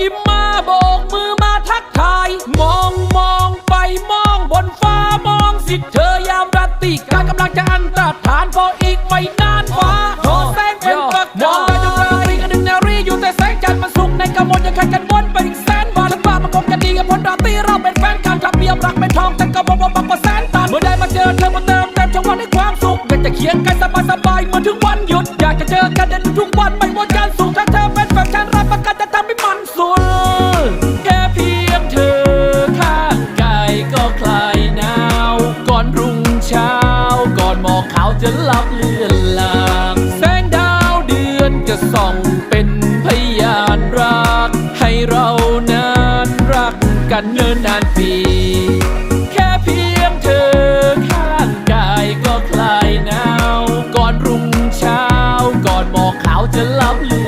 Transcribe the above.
ยิ้มมาโบกมือมาทักทาย มองมองไปมองบนฟ้ามองสิเธอยามราตรีการกำลังจะอันตรธานพออีกไม่นานฟ้าโทรแสงเป็นประกายจงราตรีกันหนึ่งนารีอยู่แต่แสงจันทร์มันสุกในกำมลยังใครกันวนไปอีกแสนบาทฉันว่ามันคงจะดีกับพ้นราตรีเราเป็นแฟนกันจับเบียบรักไม่ทองแต่ก็บอกว่าบักว่า ส่องเป็นพยานรัก ให้เรานานรักกันเนิ่นนานปีแค่เพียงเธอข้างกายก็คลายหนาว ก่อนรุ่งเช้า ก่อนหมอกขาวจะลับเลือ